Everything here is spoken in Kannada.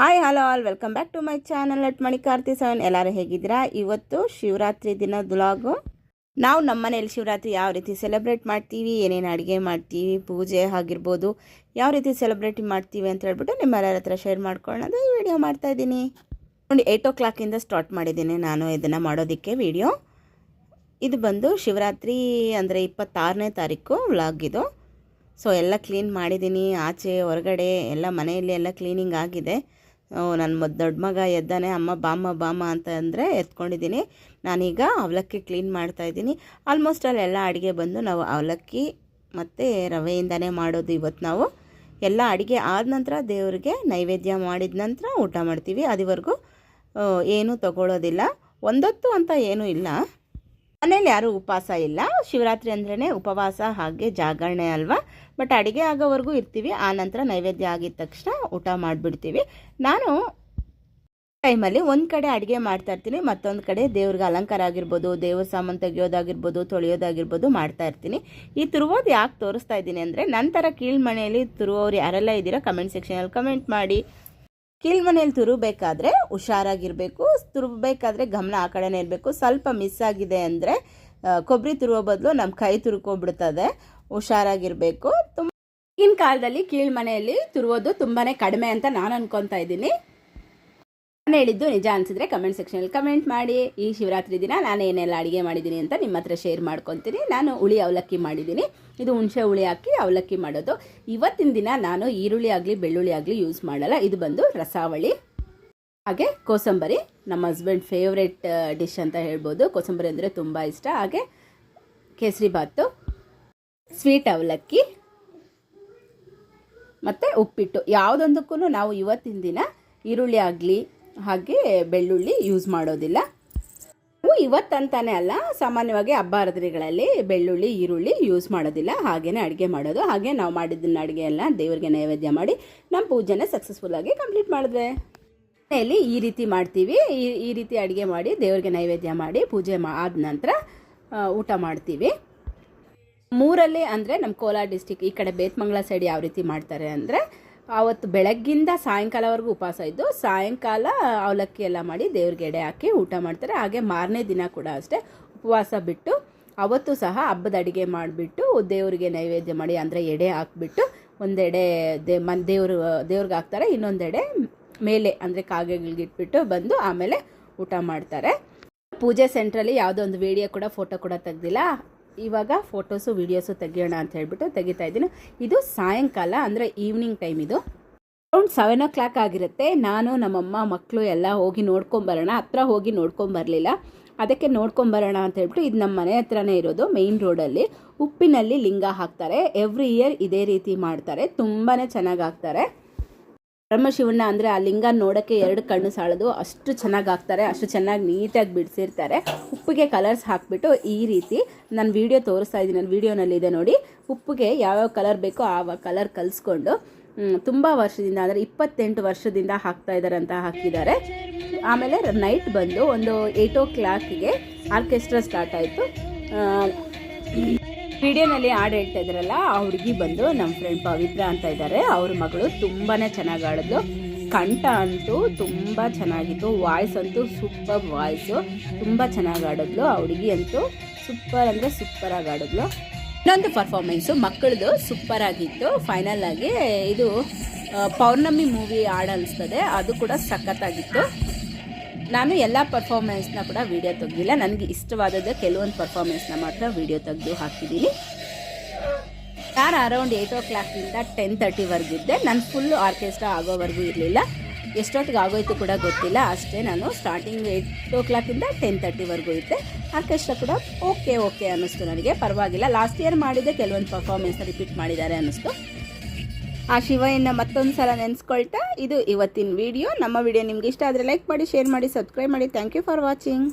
Hi hello all welcome back to my channel at Manikarthi seven ಎಲ್ಲರೂ ಹೇಗಿದ್ದೀರಾ? ಇವತ್ತು ಶಿವರಾತ್ರಿ ದಿನ ಬ್ಲಾಗು ನಾವು ನಮ್ಮ ಮನೆಯಲ್ಲಿ ಶಿವರಾತ್ರಿ ಯಾವ ರೀತಿ ಸೆಲೆಬ್ರೇಟ್ ಮಾಡ್ತೀವಿ, ಏನೇನು ಅಡುಗೆ ಮಾಡ್ತೀವಿ, ಪೂಜೆ ಆಗಿರ್ಬೋದು, ಯಾವ ರೀತಿ ಸೆಲೆಬ್ರೇಟ್ ಮಾಡ್ತೀವಿ ಅಂತ ಹೇಳ್ಬಿಟ್ಟು ನಿಮ್ಮೆಲ್ಲರ ಹತ್ರ ಶೇರ್ ಮಾಡ್ಕೊಳ್ಳೋದು ಈ ವಿಡಿಯೋ ಮಾಡ್ತಾ ಇದ್ದೀನಿ. ನೋಡಿ ಏಯ್ಟ್ ಓ ಕ್ಲಾಕಿಂದ ಸ್ಟಾರ್ಟ್ ಮಾಡಿದ್ದೀನಿ ನಾನು ಇದನ್ನು ಮಾಡೋದಕ್ಕೆ ವಿಡಿಯೋ ಇದು ಬಂದು ಶಿವರಾತ್ರಿ ಅಂದರೆ ಇಪ್ಪತ್ತಾರನೇ ತಾರೀಕು ವ್ಲಾಗ್ ಇದು. ಸೊ ಎಲ್ಲ ಕ್ಲೀನ್ ಮಾಡಿದ್ದೀನಿ. ಆಚೆ, ಹೊರಗಡೆ, ಎಲ್ಲ ಮನೆಯಲ್ಲಿ ಎಲ್ಲ ಕ್ಲೀನಿಂಗ್ ಆಗಿದೆ. ನನ್ನ ದೊಡ್ಡ ಮಗ ಎದ್ದಾನೆ, ಅಮ್ಮ ಬಾಮ್ಮ ಬಾಮ್ಮ ಅಂತ ಅಂದರೆ ಎತ್ಕೊಂಡಿದ್ದೀನಿ. ನಾನೀಗ ಅವಲಕ್ಕಿ ಕ್ಲೀನ್ ಮಾಡ್ತಾ ಇದ್ದೀನಿ. ಆಲ್ಮೋಸ್ಟ್ ಅಲ್ಲೆಲ್ಲ ಅಡುಗೆ ಬಂದು ನಾವು ಅವಲಕ್ಕಿ ಮತ್ತು ರವೆಯಿಂದನೇ ಮಾಡೋದು ಇವತ್ತು ನಾವು. ಎಲ್ಲ ಅಡುಗೆ ಆದ ನಂತರ ದೇವರಿಗೆ ನೈವೇದ್ಯ ಮಾಡಿದ ನಂತರ ಊಟ ಮಾಡ್ತೀವಿ. ಅದುವರೆಗೂ ಏನೂ ತಗೊಳ್ಳೋದಿಲ್ಲ ಒಂದೊತ್ತು ಅಂತ ಏನೂ ಇಲ್ಲ. ಮನೇಲಿ ಯಾರೂ ಉಪವಾಸ ಇಲ್ಲ. ಶಿವರಾತ್ರಿ ಅಂದ್ರೇ ಉಪವಾಸ, ಹಾಗೆ ಜಾಗರಣೆ ಅಲ್ವಾ? ಬಟ್ ಅಡುಗೆ ಆಗೋವರೆಗೂ ಇರ್ತೀವಿ, ಆ ನಂತರ ನೈವೇದ್ಯ ಆಗಿದ ತಕ್ಷಣ ಊಟ ಮಾಡಿಬಿಡ್ತೀವಿ. ನಾನು ಟೈಮಲ್ಲಿ ಒಂದು ಕಡೆ ಅಡುಗೆ ಮಾಡ್ತಾ ಇರ್ತೀನಿ, ಮತ್ತೊಂದು ಕಡೆ ದೇವ್ರಿಗೆ ಅಲಂಕಾರ ಆಗಿರ್ಬೋದು, ದೇವ್ರ ಸಾಮಾನು ತೆಗೆಯೋದಾಗಿರ್ಬೋದು, ತೊಳೆಯೋದಾಗಿರ್ಬೋದು ಮಾಡ್ತಾ ಇರ್ತೀನಿ. ಈ ತುರುವೋದು ಯಾಕೆ ತೋರಿಸ್ತಾ ಇದ್ದೀನಿ ಅಂದರೆ, ನಂತರ ಕೀಳ್ಮನೆಯಲ್ಲಿ ತುರುವವ್ರು ಯಾರೆಲ್ಲ ಇದ್ದೀರಾ ಕಮೆಂಟ್ ಸೆಕ್ಷನಲ್ಲಿ ಕಮೆಂಟ್ ಮಾಡಿ. ಕೀಳ್ಮನೆಯಲ್ಲಿ ತುರುಬೇಕಾದ್ರೆ ಹುಷಾರಾಗಿರಬೇಕು, ತುರುಬೇಕಾದ್ರೆ ಗಮನ ಆ ಕಡೆನೇ ಇರಬೇಕು. ಸ್ವಲ್ಪ ಮಿಸ್ ಆಗಿದೆ ಅಂದರೆ ಕೊಬ್ಬರಿ ತುರುವ ಬದಲು ನಮ್ಮ ಕೈ ತುರ್ಕೊಂಡ್ಬಿಡ್ತದೆ. ಹುಷಾರಾಗಿರಬೇಕು. ತುಂಬ ಈಗಿನ ಕಾಲದಲ್ಲಿ ಕೀಳ್ಮನೆಯಲ್ಲಿ ತುರುವುದು ತುಂಬಾ ಕಡಿಮೆ ಅಂತ ನಾನು ಅನ್ಕೊತಾ ಇದ್ದೀನಿ. ನಾನು ಹೇಳಿದ್ದು ನಿಜ ಅನಿಸಿದ್ರೆ ಕಮೆಂಟ್ ಸೆಕ್ಷನಲ್ಲಿ ಕಮೆಂಟ್ ಮಾಡಿ. ಈ ಶಿವರಾತ್ರಿ ದಿನ ನಾನು ಏನೆಲ್ಲ ಅಡುಗೆ ಮಾಡಿದ್ದೀನಿ ಅಂತ ನಿಮ್ಮ ಹತ್ರ ಶೇರ್ ಮಾಡ್ಕೊತೀನಿ. ನಾನು ಹುಳಿ ಅವಲಕ್ಕಿ ಮಾಡಿದ್ದೀನಿ. ಇದು ಹುಣಸೆ ಹುಳಿ ಹಾಕಿ ಅವಲಕ್ಕಿ ಮಾಡೋದು. ಇವತ್ತಿನ ದಿನ ನಾನು ಈರುಳ್ಳಿ ಆಗಲಿ, ಬೆಳ್ಳುಳ್ಳಿ ಆಗಲಿ ಯೂಸ್ ಮಾಡಲ್ಲ. ಇದು ಬಂದು ರಸಾವಳಿ. ಹಾಗೆ ಕೋಸಂಬರಿ, ನಮ್ಮ ಹಸ್ಬೆಂಡ್ ಫೇವ್ರೆಟ್ ಡಿಶ್ ಅಂತ ಹೇಳ್ಬೋದು. ಕೋಸಂಬರಿ ಅಂದರೆ ತುಂಬ ಇಷ್ಟ. ಹಾಗೆ ಕೇಸರಿ ಬಾತು ಸ್ವೀಟ್ ಅವಲಕ್ಕಿ, ಮತ್ತು ಉಪ್ಪಿಟ್ಟು. ಯಾವುದೊಂದಕ್ಕೂ ನಾವು ಇವತ್ತಿನ ದಿನ ಈರುಳ್ಳಿ ಆಗಲಿ, ಹಾಗೆ ಬೆಳ್ಳುಳ್ಳಿ ಯೂಸ್ ಮಾಡೋದಿಲ್ಲ. ನಾವು ಇವತ್ತಂತಾನೆ ಅಲ್ಲ, ಸಾಮಾನ್ಯವಾಗಿ ಹಬ್ಬ ಹರಿದಿನಗಳಲ್ಲಿ ಬೆಳ್ಳುಳ್ಳಿ, ಈರುಳ್ಳಿ ಯೂಸ್ ಮಾಡೋದಿಲ್ಲ. ಹಾಗೇ ಅಡುಗೆ ಮಾಡೋದು. ಹಾಗೆ ನಾವು ಮಾಡಿದ್ದನ್ನ ಅಡುಗೆ ಎಲ್ಲ ದೇವರಿಗೆ ನೈವೇದ್ಯ ಮಾಡಿ, ನಮ್ಮ ಪೂಜೆನ ಸಕ್ಸಸ್ಫುಲ್ಲಾಗಿ ಕಂಪ್ಲೀಟ್ ಮಾಡಿದ್ವಿ ಮನೆಯಲ್ಲಿ ಈ ರೀತಿ ಮಾಡ್ತೀವಿ. ಈ ಈ ರೀತಿ ಅಡುಗೆ ಮಾಡಿ, ದೇವರಿಗೆ ನೈವೇದ್ಯ ಮಾಡಿ, ಪೂಜೆ ಆದ ನಂತರ ಊಟ ಮಾಡ್ತೀವಿ. ಮೂರಲ್ಲಿ ಅಂದರೆ ನಮ್ಮ ಕೋಲಾರ ಡಿಸ್ಟಿಕ್ ಈ ಕಡೆ ಬೇತ್ಮಂಗ್ಲ ಸೈಡ್ ಯಾವ ರೀತಿ ಮಾಡ್ತಾರೆ ಅಂದರೆ, ಆವತ್ತು ಬೆಳಗ್ಗಿಂದ ಸಾಯಂಕಾಲವರೆಗೂ ಉಪವಾಸ ಇದ್ದು, ಸಾಯಂಕಾಲ ಅವಲಕ್ಕಿ ಎಲ್ಲ ಮಾಡಿ ದೇವ್ರಿಗೆ ಎಡೆ ಹಾಕಿ ಊಟ ಮಾಡ್ತಾರೆ. ಹಾಗೆ ಮಾರನೇ ದಿನ ಕೂಡ ಅಷ್ಟೇ ಉಪವಾಸ ಬಿಟ್ಟು, ಅವತ್ತು ಸಹ ಹಬ್ಬದ ಅಡುಗೆ ಮಾಡಿಬಿಟ್ಟು, ದೇವರಿಗೆ ನೈವೇದ್ಯ ಮಾಡಿ ಅಂದರೆ ಎಡೆ ಹಾಕ್ಬಿಟ್ಟು, ಒಂದೆಡೆ ದೇ, ಮನ್, ದೇವರು, ದೇವ್ರಿಗೆ ಹಾಕ್ತಾರೆ, ಇನ್ನೊಂದೆಡೆ ಮೇಲೆ ಅಂದರೆ ಕಾಗೆಗಳಿಗೆ ಇಟ್ಬಿಟ್ಟು ಬಂದು ಆಮೇಲೆ ಊಟ ಮಾಡ್ತಾರೆ. ಪೂಜೆ ಸೆಂಟ್ರಲ್ಲಿ ಯಾವುದೋ ಒಂದು ವಿಡಿಯೋ ಕೂಡ ಫೋಟೋ ಕೂಡ ತೆಗ್ದಿಲ್ಲ. ಇವಾಗ ಫೋಟೋಸು ವೀಡಿಯೋಸು ತೆಗಿಯೋಣ ಅಂತ ಹೇಳ್ಬಿಟ್ಟು ತೆಗಿತಾ ಇದ್ದೀನಿ. ಇದು ಸಾಯಂಕಾಲ ಅಂದರೆ ಈವ್ನಿಂಗ್ ಟೈಮ್ ಇದು. ಅರೌಂಡ್ ಸೆವೆನ್ ಓ ಕ್ಲಾಕ್ ಆಗಿರುತ್ತೆ. ನಾನು, ನಮ್ಮಮ್ಮ ಮಕ್ಕಳು ಎಲ್ಲ ಹೋಗಿ ನೋಡ್ಕೊಂಬರೋಣ. ಹತ್ರ ಹೋಗಿ ನೋಡ್ಕೊಂಬರಲಿಲ್ಲ. ಅದಕ್ಕೆ ನೋಡ್ಕೊಂಬರೋಣ ಅಂತ ಹೇಳ್ಬಿಟ್ಟು ಇದು ನಮ್ಮ ಮನೆ ಹತ್ರನೇ ಇರೋದು ಮೇಯ್ನ್ ರೋಡಲ್ಲಿ ಉಪ್ಪಿನಲ್ಲಿ ಲಿಂಗ ಹಾಕ್ತಾರೆ. ಎವ್ರಿ ಇಯರ್ ಇದೇ ರೀತಿ ಮಾಡ್ತಾರೆ. ತುಂಬಾ ಚೆನ್ನಾಗಿ ಹಾಕ್ತಾರೆ. ಬ್ರಹ್ಮಶಿವಣ್ಣ ಅಂದರೆ ಆ ಲಿಂಗ ನೋಡೋಕ್ಕೆ ಎರಡು ಕಣ್ಣು ಸಾಲದು. ಅಷ್ಟು ಚೆನ್ನಾಗಿ ಹಾಕ್ತಾರೆ, ಅಷ್ಟು ಚೆನ್ನಾಗಿ ನೀಟಾಗಿ ಬಿಡಿಸಿರ್ತಾರೆ. ಉಪ್ಪಿಗೆ ಕಲರ್ಸ್ ಹಾಕಿಬಿಟ್ಟು ಈ ರೀತಿ ನಾನು ವೀಡಿಯೋ ತೋರಿಸ್ತಾ ಇದ್ದೀನಿ ನನ್ನ ವೀಡಿಯೋನಲ್ಲಿ ಇದೆ ನೋಡಿ. ಉಪ್ಪಿಗೆ ಯಾವ್ಯಾವ ಕಲರ್ ಬೇಕೋ ಆ ಕಲರ್ ಕಲಿಸ್ಕೊಂಡು ತುಂಬ ವರ್ಷದಿಂದ ಅಂದರೆ ಇಪ್ಪತ್ತೆಂಟು ವರ್ಷದಿಂದ ಹಾಕ್ತಾ ಇದ್ದಾರೆ ಅಂತ ಹಾಕಿದ್ದಾರೆ. ಆಮೇಲೆ ನೈಟ್ ಬಂದು ಒಂದು ಏಯ್ಟ್ ಓ ಕ್ಲಾಕಿಗೆ ಆರ್ಕೆಸ್ಟ್ರಾ ಸ್ಟಾರ್ಟ್ ಆಯಿತು. ವಿಡಿಯೋನಲ್ಲಿ ಹಾಡು ಹೇಳ್ತಾ ಇದ್ರಲ್ಲ, ಆ ಹುಡುಗಿ ಬಂದು ನಮ್ಮ ಫ್ರೆಂಡ್ ಪವಿತ್ರ ಅಂತ ಇದ್ದಾರೆ ಅವ್ರ ಮಗಳು ತುಂಬಾ ಚೆನ್ನಾಗಿ ಆಡಿದ್ಲು ಕಂಠ ಅಂತೂ ತುಂಬ ಚೆನ್ನಾಗಿತ್ತು. ವಾಯ್ಸ್ ಅಂತೂ ಸೂಪರ್ ವಾಯ್ಸು ತುಂಬ ಚೆನ್ನಾಗಿ ಆಡಿದ್ಲು ಆ ಹುಡುಗಿ ಅಂತೂ ಸೂಪರ್ ಅಂದರೆ ಸೂಪರಾಗಿ ಆಡಿದ್ಲು ಇನ್ನೊಂದು ಪರ್ಫಾರ್ಮೆನ್ಸು ಮಕ್ಕಳದು ಸೂಪರ್ ಆಗಿತ್ತು. ಫೈನಲ್ ಆಗಿ ಇದು ಪೌರ್ಣಮಿ ಮೂವಿ ಹಾಡು ಅನಿಸ್ತದೆ. ಅದು ಕೂಡ ಸಖತ್ತಾಗಿತ್ತು. ನಾನು ಎಲ್ಲ ಪರ್ಫಾರ್ಮೆನ್ಸ್ನ ಕೂಡ ವಿಡಿಯೋ ತೆಗ್ದಿಲ್ಲ. ನನಗೆ ಇಷ್ಟವಾದದ್ದು ಕೆಲವೊಂದು ಪರ್ಫಾರ್ಮೆನ್ಸ್ನ ಮಾತ್ರ ವಿಡಿಯೋ ತೆಗೆದು ಹಾಕಿದ್ದೀನಿ. ನಾನು ಅರೌಂಡ್ ಏಯ್ಟ್ ಓ ಕ್ಲಾಕಿಂದ ಟೆನ್ ತರ್ಟಿವರೆಗಿದ್ದೆ ನಾನು ಫುಲ್ಲು ಆರ್ಕೆಸ್ಟ್ರಾ ಆಗೋವರೆಗೂ ಇರಲಿಲ್ಲ. ಎಷ್ಟೊತ್ತಿಗೆ ಆಗೋಯ್ತು ಕೂಡ ಗೊತ್ತಿಲ್ಲ. ಅಷ್ಟೇ ನಾನು ಸ್ಟಾರ್ಟಿಂಗ್ ಏಯ್ಟ್ ಓ ಕ್ಲಾಕಿಂದ ಟೆನ್ ತರ್ಟಿವರೆಗೂ ಇದ್ದೆ ಆರ್ಕೆಸ್ಟ್ರಾ ಕೂಡ ಓಕೆ ಓಕೆ ಅನ್ನಿಸ್ತು ನನಗೆ. ಪರವಾಗಿಲ್ಲ. ಲಾಸ್ಟ್ ಇಯರ್ ಮಾಡಿದ್ದೆ, ಕೆಲವೊಂದು ಪರ್ಫಾರ್ಮೆನ್ಸ್ನ ರಿಪೀಟ್ ಮಾಡಿದ್ದಾರೆ ಅನ್ನಿಸ್ತು. ಆ ಶಿವಯ್ಯನ ಮತ್ತೊಂದು ಸಲ ನೆನೆಸ್ಕೊಳ್ತಾ ಇದು ಇವತ್ತಿನ ವಿಡಿಯೋ ನಮ್ಮ ವಿಡಿಯೋ ನಿಮ್ಗೆ ಇಷ್ಟ ಆದರೆ ಲೈಕ್ ಮಾಡಿ ಶೇರ್ ಮಾಡಿ ಸಬ್ಸ್ಕ್ರೈಬ್ ಮಾಡಿ. Thank you for watching